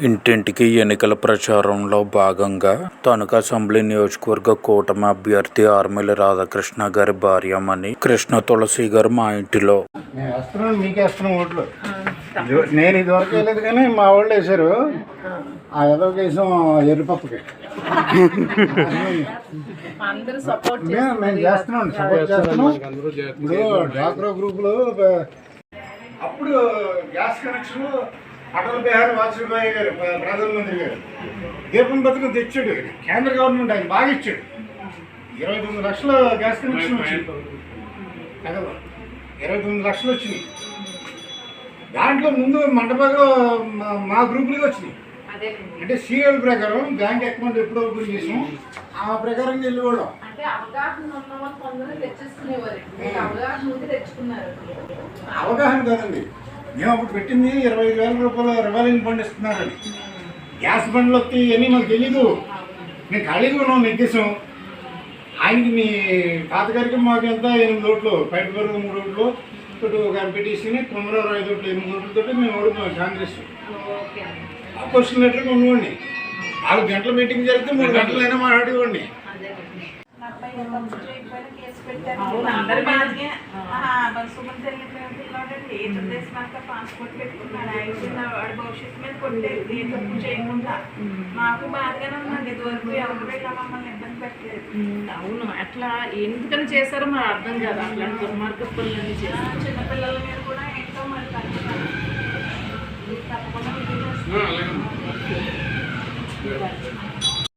ఇంటింటికి ఎన్నికల ప్రచారంలో భాగంగా తణుకు అసెంబ్లీ నియోజకవర్గ కూటమి అభ్యర్థి ఆర్మిల రాధాకృష్ణ గారి భార్యమణి కృష్ణ తులసి గారు మా ఇంటిలో. నేను ఇది- నేను ఇది వరకు వేయలేదు కానీ మా వాళ్ళు వేశారు. ఆ ఏదో కేసం ఎర్రిపప్పుకి. అందరూ సపోర్ట్ మేము చేస్తున్నాం సపోర్ట్ చేస్తున్నాం. ఇప్పుడు డాక్రా గ్రూపులో బ- అప్పుడు గ్యాస్ కనెక్షన్ అటల్ బిహారీ వాజ్పేయి గారు ప్ర- ప్రధానమంత్రి గారు. దీపం పథకం తెచ్చాడు. కేంద్ర గవర్నమెంట్ ఆయన బాగా ఇచ్చాడు. ఇరవై తొమ్మిది లక్షల గ్యాస్ కనెక్షన్ వచ్చింది. కదా ఇరవై తొమ్మిది లక్షలు వచ్చినాయి. దాంట్లో ముందు మండపంలో మా- గ్రూపులకి వచ్చినాయి. అంటే సీరియల్ ప్రకారం బ్యాంక్ అకౌంట్ ఎప్పుడు ఓపెన్ చేసాం ఆ ప్రకారం వెళ్ళిపోవడం అవగాహన కాదండి. మేము అప్పుడు పెట్టింది ఇరవై ఐదు వేల రూపాయలు రివాల్వింగ్ ఫండ్ ఇస్తున్నారని. గ్యాస్ బండ్లు వస్తాయి ఇవన్నీ మాకు తెలీదు. మేము ఖాళీగా ఉన్నాం నెగ్గేసాం ఆయనకి మీ తాతగారికి మాకు ఎంత? ఎనిమిది ఓట్లు. బయట వరకు మూడు ఓట్లు. ఇటు ఒక ఎంపీటీసీని కుమరారు ఐదు ఓట్లు ఎనిమిది ఓట్లతో మేము ఓడిపోయాం కాంగ్రెస్. అపోజిషన్ లెటర్గా ఉండేవాడిని నాలుగు గంటల మీటింగ్ జరిగితే మూడు గంటలైనా మాట్లాడేవాడిని. అందరి ఆహా, బస్సుమని తెలియకపోతే ఇలాంటి ఏ దేశమాక పాస్పోర్ట్ పెట్టుకున్నాడు అయితే నా వాడి భవిష్యత్తు మీద కొట్టేది. ఏ తప్పు చేయకుండా మాకు బాధగానే ఉందండి. ఇదివరకు ఎవరు ఇలా మమ్మల్ని ఇబ్బంది పెట్టలేదు. అవును. అట్లా ఎందుకని చేశారో మరి అర్థం కాదు. అట్లాంటి దుర్మార్గ పనులన్నీ చేశారు. చిన్నపిల్లల మీద కూడా ఏంటో మరి తప్పకుండా.